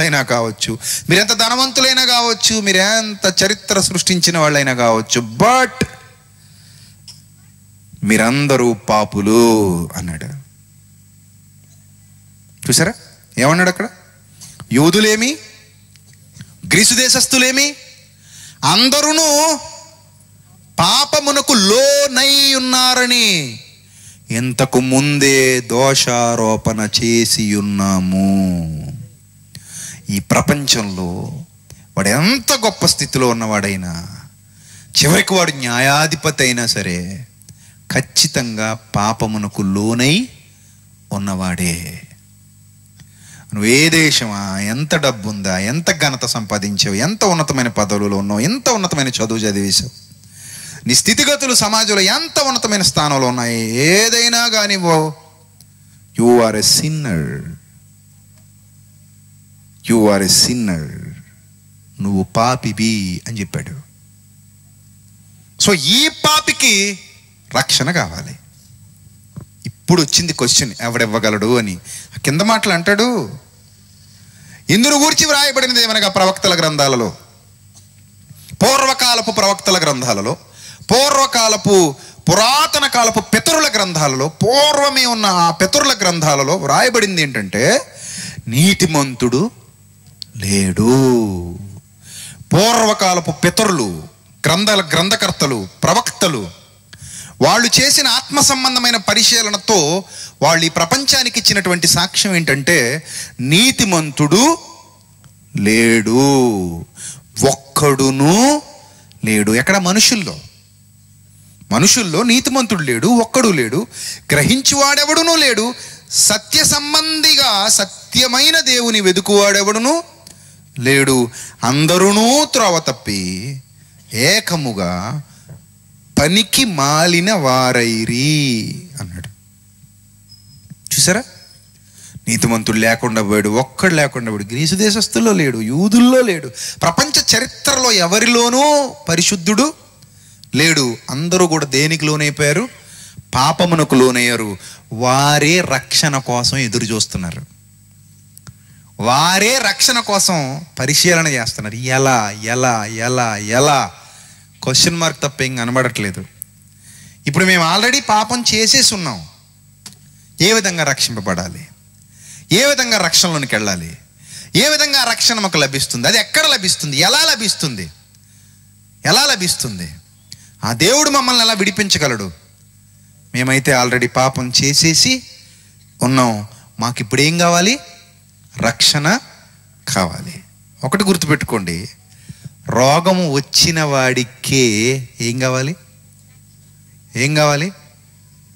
అయినా కావచ్చు మీరెంత ధనవంతులైనా కావచ్చు మీరెంత చరిత్ర సృష్టించిన వాళ్ళైనా కావచ్చు బట్ మీరందరూ పాపులు అన్నాడు. చూసారా? ఏమన్నాడు అక్కడ? యూదులేమి? గ్రీసు దేశస్థులేమి? అందరూ పాపమునకు లోనై ఉన్నారని ఇంతకు ముందే దోషారోపణ చేసి ఉన్నాము. ఈ ప్రపంచంలో వాడు ఎంత గొప్ప స్థితిలో ఉన్నవాడైనా చివరికి వాడు న్యాయాధిపతి అయినా సరే ఖచ్చితంగా పాపమునకు లోనై ఉన్నవాడే. నువ్వు ఏ దేశమా ఎంత డబ్బు ఉందా ఎంత ఘనత సంపాదించావు ఎంత ఉన్నతమైన పదవులలో ఉన్నావు ఎంత ఉన్నతమైన చదువు చదివేశావు నీ స్థితిగతులు సమాజంలో ఎంత ఉన్నతమైన స్థానంలో ఉన్నాయి ఏదైనా కానివ్వో you are a sinner you are a sinner. నువ్వు పాపివి అని చెప్పాడు. సో ఈ పాపికి రక్షణ కావాలి. ఇప్పుడు వచ్చింది క్వశ్చన్ ఎవడెవ్వగలడు అని. కింద మాటలు అంటాడు ఇందును గూర్చి వ్రాయబడినది ఏమనగా ప్రవక్తల గ్రంథాలలో? పూర్వకాలపు ప్రవక్తల గ్రంథాలలో పూర్వకాలపు పురాతన కాలపు పితరుల గ్రంథాలలో పూర్వమే ఉన్న ఆ పితరుల గ్రంథాలలో వ్రాయబడింది ఏంటంటే నీతిమంతుడు లేడు. పూర్వకాలపు పితరులు గ్రంథాల గ్రంథకర్తలు ప్రవక్తలు వాళ్ళు చేసిన ఆత్మ సంబంధమైన పరిశీలనతో వాళ్ళు ఈ ప్రపంచానికి ఇచ్చినటువంటి సాక్ష్యం ఏంటంటే నీతిమంతుడు లేడు. ఒక్కడును లేడు. ఎక్కడ? మనుషుల్లో. మనుషుల్లో నీతిమంతుడు లేడు ఒక్కడు లేడు. గ్రహించువాడెవడునూ లేడు. సత్య సంబంధిగా సత్యమైన దేవుని వెదుకువాడెవడును? లేడు. అందరూనూ త్రోవ తప్పి. ఏకముగా పనికి మాలిన వారైరి అన్నాడు. చూసారా? నీతిమంతుడు లేకుండా పోయాడు ఒక్కడు లేకుండా పోయాడు. గ్రీసు దేశస్తుల్లో లేడు యూదుల్లో లేడు ప్రపంచ చరిత్రలో ఎవరిలోనూ పరిశుద్ధుడు లేడు. అందరూ కూడా దేనికి లోనైపోయారు? పాపమునకు లోనయ్యారు. వారే రక్షణ కోసం ఎదురు చూస్తున్నారు వారే రక్షణ కోసం పరిశీలన చేస్తున్నారు. ఎలా ఎలా ఎలా ఎలా? క్వశ్చన్ మార్క్ తప్ప ఏం కనబడట్లేదు. ఇప్పుడు మేము ఆల్రెడీ పాపం చేసేసి ఉన్నాం. ఏ విధంగా రక్షింపబడాలి? ఏ విధంగా రక్షణలోనికి వెళ్ళాలి? ఏ విధంగా రక్షణ మాకు లభిస్తుంది? అది ఎక్కడ లభిస్తుంది? ఎలా లభిస్తుంది? ఎలా లభిస్తుంది? ఆ దేవుడు మమ్మల్ని ఎలా విడిపించగలడు? మేమైతే ఆల్రెడీ పాపం చేసేసి ఉన్నాం. మాకు ఇప్పుడు ఏం కావాలి? రక్షణ కావాలి. ఒకటి గుర్తుపెట్టుకోండి. రోగము వచ్చిన వాడికే ఏం కావాలి? ఏం కావాలి?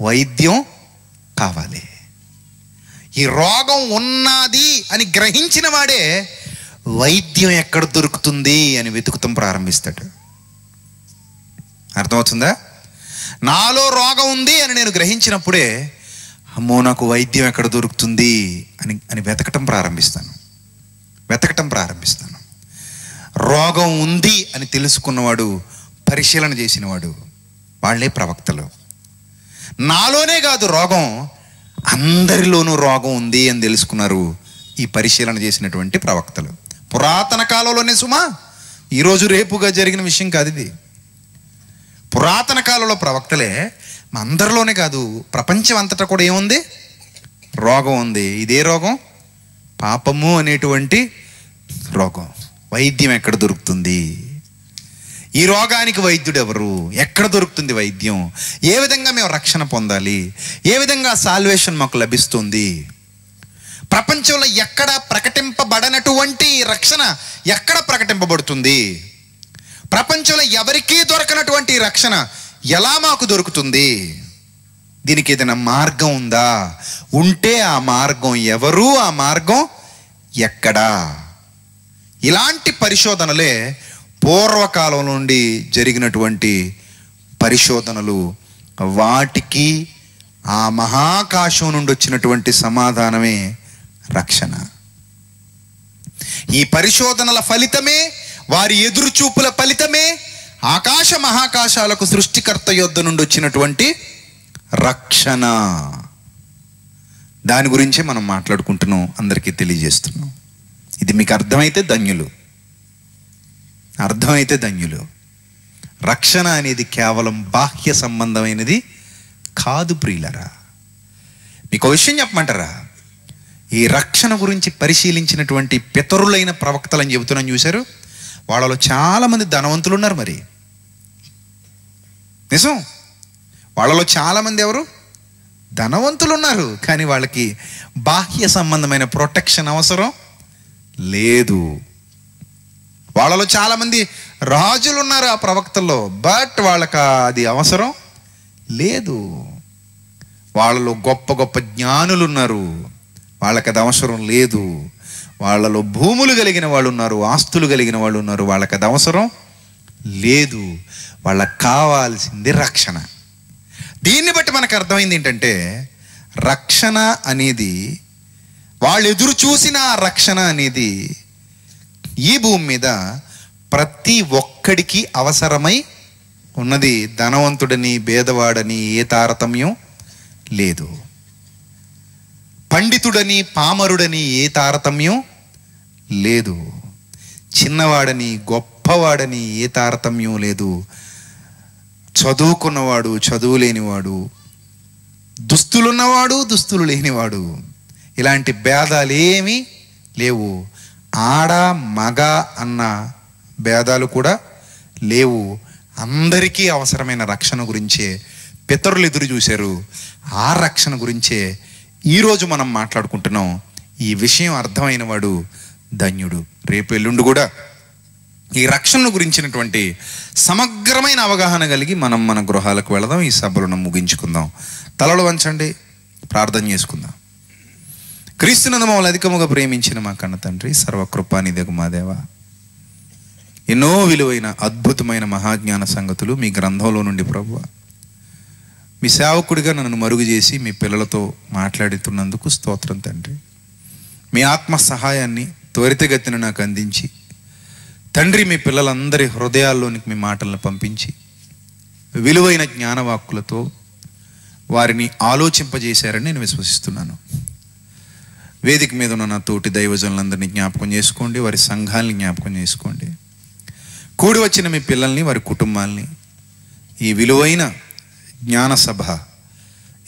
వైద్యం కావాలి. ఈ రోగం ఉన్నది అని గ్రహించిన వాడే వైద్యం ఎక్కడ దొరుకుతుంది అని వెతుకుతం ప్రారంభిస్తాడు. అర్థమవుతుందా? నాలో రోగం ఉంది అని నేను గ్రహించినప్పుడే అమ్మో నాకు వైద్యం ఎక్కడ దొరుకుతుంది అని అని వెతకటం ప్రారంభిస్తాను. వెతకటం ప్రారంభిస్తాను. రోగం ఉంది అని తెలుసుకున్నవాడు పరిశీలన చేసినవాడు వాళ్ళే ప్రవక్తలు. నాలోనే కాదు రోగం అందరిలోనూ రోగం ఉంది అని తెలుసుకున్నారు ఈ పరిశీలన చేసినటువంటి ప్రవక్తలు. పురాతన కాలంలోనే సుమా ఈరోజు రేపుగా జరిగిన విషయం కాదు ఇది. పురాతన కాలంలో ప్రవక్తలే మా అందరిలోనే కాదు ప్రపంచం అంతటా కూడా ఏముంది? రోగం ఉంది. ఇదే రోగం? పాపము అనేటువంటి రోగం. వైద్యం ఎక్కడ దొరుకుతుంది? ఈ రోగానికి వైద్యుడు ఎవరు ఎక్కడ దొరుకుతుంది వైద్యం? ఏ విధంగా మేము రక్షణ పొందాలి? ఏ విధంగా సాల్వేషన్ మాకు లభిస్తుంది? ప్రపంచంలో ఎక్కడ ప్రకటింపబడనటువంటి రక్షణ ఎక్కడ ప్రకటింపబడుతుంది? ప్రపంచంలో ఎవరికీ దొరకనటువంటి రక్షణ ఎలా మాకు దొరుకుతుంది? దీనికి ఏదైనా మార్గం ఉందా? ఉంటే ఆ మార్గం ఎవరు? ఆ మార్గం ఎక్కడా? ఇలాంటి పరిశోధనలే పూర్వకాలం నుండి జరిగినటువంటి పరిశోధనలు. వాటికి ఆ మహాకాశం నుండి వచ్చినటువంటి సమాధానమే రక్షణ. ఈ పరిశోధనల ఫలితమే వారి ఎదురుచూపుల ఫలితమే ఆకాశ మహాకాశాలకు సృష్టికర్త యొద్ధ నుండి వచ్చినటువంటి రక్షణ. దాని గురించే మనం మాట్లాడుకుంటున్నాం అందరికీ తెలియజేస్తున్నాం. ఇది మీకు అర్థమైతే ధన్యులు. అర్థమైతే ధన్యులు. రక్షణ అనేది కేవలం బాహ్య సంబంధమైనది కాదు ప్రియులరా. మీకు విషయం చెప్పమంటారా? ఈ రక్షణ గురించి పరిశీలించినటువంటి పితరులైన ప్రవక్తలని చెబుతున్నాను చూశారు? వాళ్ళలో చాలామంది ధనవంతులు ఉన్నారు మరి. నిజం? వాళ్ళలో చాలామంది ఎవరు? ధనవంతులు ఉన్నారు కానీ వాళ్ళకి బాహ్య సంబంధమైన ప్రొటెక్షన్ అవసరం లేదు. వాళ్ళలో చాలామంది రాజులు ఉన్నారు ఆ ప్రవక్తల్లో బట్ వాళ్ళకి అది అవసరం లేదు. వాళ్ళలో గొప్ప గొప్ప జ్ఞానులు ఉన్నారు వాళ్ళకి అది అవసరం లేదు. వాళ్ళలో భూములు కలిగిన వాళ్ళు ఉన్నారు ఆస్తులు కలిగిన వాళ్ళు ఉన్నారు వాళ్ళకి అది అవసరం లేదు. వాళ్ళకి కావాల్సింది రక్షణ. దీన్ని బట్టి మనకు అర్థమైంది ఏంటంటే రక్షణ అనేది వాళ్ళు ఎదురు చూసిన రక్షణ అనేది ఈ భూమి మీద ప్రతి ఒక్కడికి అవసరమై ఉన్నది. ధనవంతుడని భేదవాడని ఏ తారతమ్యం లేదు. పండితుడని పామరుడని ఏ తారతమ్యం లేదు. చిన్నవాడని గొప్పవాడని ఏ తారతమ్యం లేదు. చదువుకున్నవాడు చదువు లేనివాడు దుస్తులున్నవాడు దుస్తులు లేనివాడు. ఇలాంటి భేదాలు ఏమీ లేవు. ఆడ మగ అన్న భేదాలు కూడా లేవు. అందరికీ అవసరమైన రక్షణ గురించే. పితరులు ఎదురు చూశారు. ఆ రక్షణ గురించే ఈరోజు మనం మాట్లాడుకుంటున్నాం ఈ విషయం అర్థమైన వాడు ధన్యుడు. రేపు ఎల్లుండి కూడా ఈ రక్షణను గురించినటువంటి సమగ్రమైన అవగాహన కలిగి మనం మన గృహాలకు వెళదాం. ఈ సభలను ముగించుకుందాం. తలలు వంచండి ప్రార్థన చేసుకుందాం. క్రీస్తునందు మమ్మల్ని అధికముగా ప్రేమించిన మా కన్న తండ్రి సర్వకృపానిదగు మా దేవ. ఎన్నో విలువైన అద్భుతమైన మహాజ్ఞాన సంగతులు మీ గ్రంథంలో నుండి ప్రభువ. మీ సేవకుడిగా నన్ను మరుగు చేసి మీ పిల్లలతో మాట్లాడుతున్నందుకు స్తోత్రం తండ్రి. మీ ఆత్మ సహాయాన్ని త్వరితగతిన నాకు అందించి తండ్రి మీ పిల్లలందరి హృదయాల్లోనికి మీ మాటలను పంపించి విలువైన జ్ఞానవాక్కులతో వారిని ఆలోచింపజేశారని నేను విశ్వసిస్తున్నాను. వేదిక మీద ఉన్న నా తోటి దైవజనులందరినీ జ్ఞాపకం చేసుకోండి వారి సంఘాలని జ్ఞాపకం చేసుకోండి. కూడి వచ్చిన మీ పిల్లల్ని వారి కుటుంబాల్ని ఈ విలువైన జ్ఞాన సభ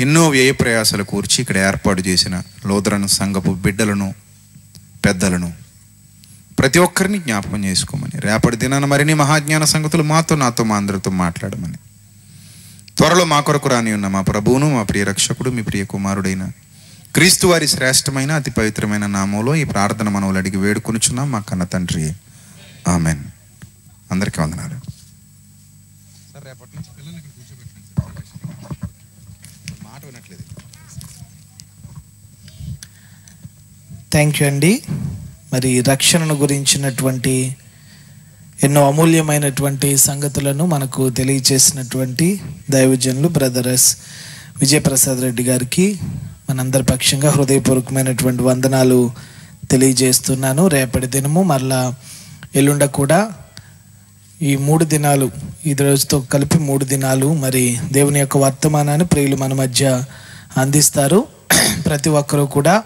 ఎన్నో వ్యయ ప్రయాసాలు కూర్చి ఇక్కడ ఏర్పాటు చేసిన లోదరను సంఘపు బిడ్డలను పెద్దలను ప్రతి ఒక్కరిని జ్ఞాపకం చేసుకోమని రేపటి దినాన మరిన్ని మహాజ్ఞాన సంగతులు మాతో నాతో మా అందరితో మాట్లాడమని త్వరలో మా కొరకు రాని ఉన్న మా ప్రభువును మా ప్రియ రక్షకుడు మీ ప్రియ కుమారుడైన క్రీస్తు వారి శ్రేష్టమైన అతి పవిత్రమైన నామంలో ఈ ప్రార్థన మనవులు అడిగి వేడుకొనుచున్నాం మా కన్న తండ్రి. ఆమెన్. అందరికీ వందనాలు. మాట వినట్లేదు. థ్యాంక్ యూ అండి. మరి రక్షణను గురించినటువంటి ఎన్నో అమూల్యమైనటువంటి సంగతులను మనకు తెలియచేసినటువంటి దైవజనులు బ్రదర్స్ విజయప్రసాద్ రెడ్డి గారికి మనందరి పక్షంగా హృదయపూర్వకమైనటువంటి వందనాలు తెలియజేస్తున్నాను. రేపటి దినము మరలా ఎల్లుండ కూడా ఈ మూడు దినాలు ఈ రోజుతో కలిపి మూడు దినాలు మరి దేవుని యొక్క వర్తమానాన్ని ప్రియులు మన మధ్య అందిస్తారు. ప్రతి ఒక్కరూ కూడా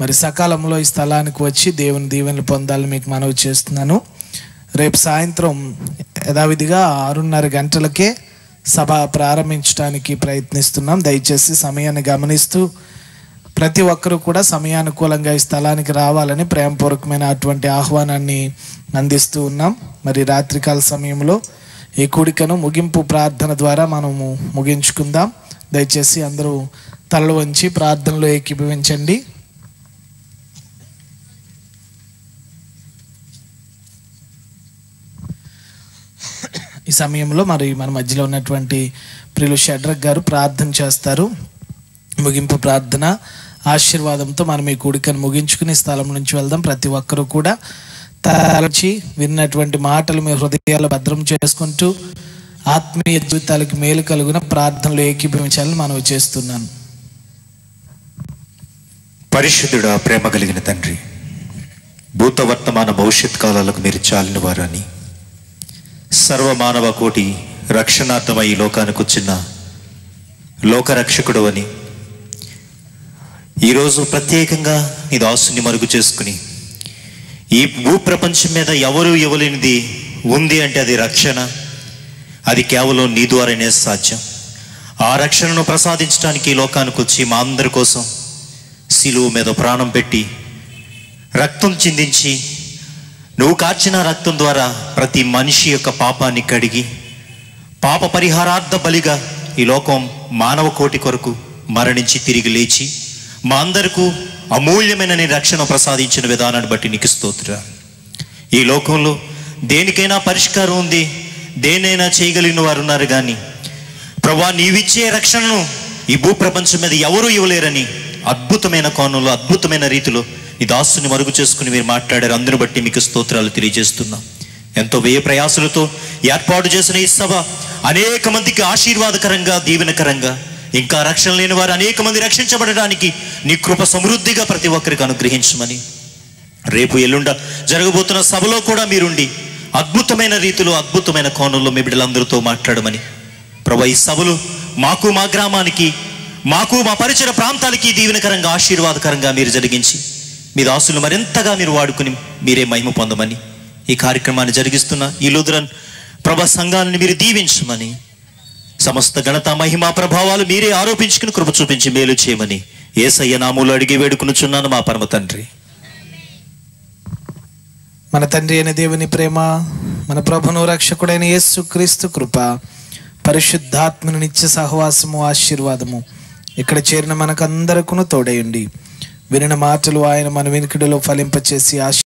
మరి సకాలంలో ఈ స్థలానికి వచ్చి దేవుని దీవెనలు పొందాలని మీకు మనవి చేస్తున్నాను. రేపు సాయంత్రం యథావిధిగా ఆరున్నర గంటలకే సభ ప్రారంభించడానికి ప్రయత్నిస్తున్నాం. దయచేసి సమయాన్ని గమనిస్తూ ప్రతి ఒక్కరూ కూడా సమయానుకూలంగా ఈ స్థలానికి రావాలని ప్రేమపూర్వకమైన అటువంటి ఆహ్వానాన్ని అందిస్తూ ఉన్నాం. మరి రాత్రికాల సమయంలో ఈ కూడికను ముగింపు ప్రార్థన ద్వారా మనము ముగించుకుందాం. దయచేసి అందరూ తలలు వంచి ప్రార్థనలో ఏకీభవించండి. ఈ సమయంలో మరి మన మధ్యలో ఉన్నటువంటి ప్రియులు షడ్రక్ గారు ప్రార్థన చేస్తారు. ముగింపు ప్రార్థన ఆశీర్వాదంతో మనం ఈ కూడికను ముగించుకుని స్థలం నుంచి వెళ్దాం. ప్రతి ఒక్కరూ కూడా తలచి విన్నటువంటి మాటలు మీ హృదయాలు భద్రం చేసుకుంటూ ఆత్మీయ జీవితాలకు మేలు కలుగున ప్రార్థనలు ఏకీభవించాలని మనం చేస్తున్నాను. పరిశుద్ధుడు ప్రేమ కలిగిన తండ్రి భూత వర్తమాన భవిష్యత్ కాలాలకు మీరు చాలిన వారని సర్వమానవ కోటి రక్షణార్థమై లోకానికి వచ్చిన లోకరక్షకుడు అని ఈరోజు ప్రత్యేకంగా నీ దాసుని మరుగు చేసుకుని ఈ భూప్రపంచం మీద ఎవరు ఇవ్వలేనిది ఉంది అంటే అది రక్షణ. అది కేవలం నీ ద్వారానే సాధ్యం. ఆ రక్షణను ప్రసాదించడానికి ఈ లోకానికి వచ్చి మా అందరి కోసం శిలువు మీద ప్రాణం పెట్టి రక్తం చిందించి నువ్వు కార్చిన రక్తం ద్వారా ప్రతి మనిషి యొక్క పాపాన్ని కడిగి పాప పరిహారార్థ బలిగా ఈ లోకం మానవ కోటి కొరకు మరణించి తిరిగి లేచి మా అందరకు అమూల్యమైన నీ రక్షణ ప్రసాదించిన విధానాన్ని బట్టి నీకు స్తోత్ర. ఈ లోకంలో దేనికైనా పరిష్కారం ఉంది దేనైనా చేయగలిగిన వారు ఉన్నారు కానీ ప్రభా నీవిచ్చే రక్షణను ఈ భూప్రపంచం మీద ఎవరూ ఇవ్వలేరని అద్భుతమైన కోణంలో అద్భుతమైన రీతిలో ఈ దాసుని మరుగు చేసుకుని మీరు మాట్లాడారు. అందును బట్టి మీకు స్తోత్రాలు తెలియజేస్తున్నాం. ఎంతో వ్యయ ప్రయాసులతో ఏర్పాటు చేసిన ఈ సభ అనేక మందికి ఆశీర్వాదకరంగా దీవెనకరంగా ఇంకా రక్షణ లేని వారు అనేక మంది రక్షించబడడానికి నీ కృప సమృద్ధిగా ప్రతి ఒక్కరికి అనుగ్రహించమని. రేపు ఎల్లుండ జరగబోతున్న సభలో కూడా మీరుండి అద్భుతమైన రీతిలో అద్భుతమైన కోణంలో మీ బిడ్డలందరితో మాట్లాడమని. ప్రభా ఈ సభలు మాకు మా గ్రామానికి మాకు మా పరిచర ప్రాంతాలకి దీవెనకరంగా ఆశీర్వాదకరంగా మీరు జరిగించి మీ దాసులు మరింతగా మీరు వాడుకుని మీరే మహిమ పొందమని. ఈ కార్యక్రమాన్ని జరిగిస్తున్న ఈ లుద్రన్ ప్రభా సంఘాలను మీరు దీవించమని సమస్త ఘనత మహిమా ప్రభావాలు మీరే ఆరోపించుకుని కృప చూపించి మేలు చేయమని ఏసయ్య నామూలు అడిగి వేడుకునుచున్నాను మా పరమ తండ్రి. మన తండ్రి అయిన దేవుని ప్రేమ మన ప్రభును రక్షకుడైన యేసు క్రీస్తు కృప పరిశుద్ధాత్మను నిత్య సహవాసము ఆశీర్వాదము ఇక్కడ చేరిన మనకందరకును తోడయుండి వినిన మాటలు ఆయన మన వెనుకడిలో ఫలింపచేసి ఆశ